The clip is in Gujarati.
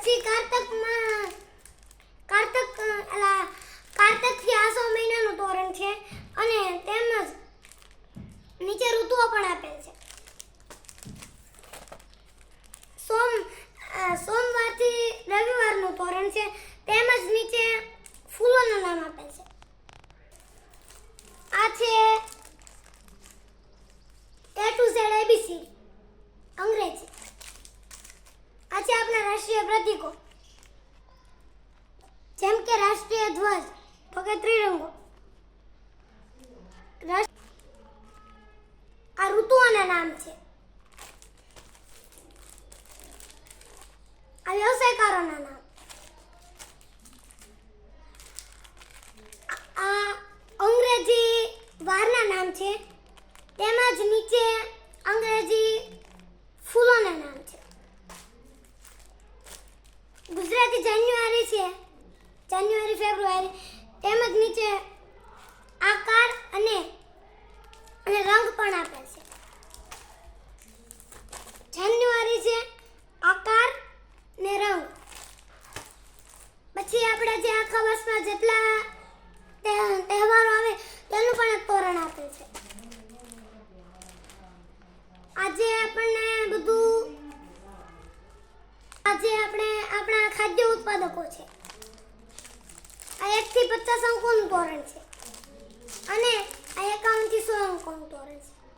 પછી કારતકમાં કારતક એલા કારતકથી આસો મહિનાનું તોરણ છે અને તેમજ નીચે ઋતુઓ પણ આપેલ છે. સોમ સોમવારથી રવિવારનું તોરણ છે, તેમજ નીચે ફૂલોનું નામ આપેલ છે. આ છે એ ટુ ઝેડ એબીસી અંગ્રેજી આ છે આપણા રાષ્ટ્રીય પ્રતીકો. જેમ કે રાષ્ટ્રીય ધ્વજ તો કે ત્રિરંગો આ ઋતુઓના નામ છે. આ વ્યવસાયકારોના નામ. આ- અંગ્રેજી વારના નામ છે. તેમજ નીચે અંગ્રેજી ફૂલોના નામ છે. જાન્યુઆરી છે. જાન્યુઆરી, ફેબ્રુઆરી. તેમજ નીચે આકાર અને અને રંગ પણ આપેલ છે. જાન્યુઆરી છે આકાર ને રંગ. પછી આપણે જે આખા વર્ષમાં જેટલા તહેવારો આવે, તેનું પણ એક તોરણ આપેલ છે. આજે આપણને બધું આજે આપણે આપણા ખાદ્ય ઉત્પાદકો છે. આ એક થી પચાસ અંકોનું ધોરણ છે. અને આ એકાવનથી સો અંકોનું ધોરણ છે.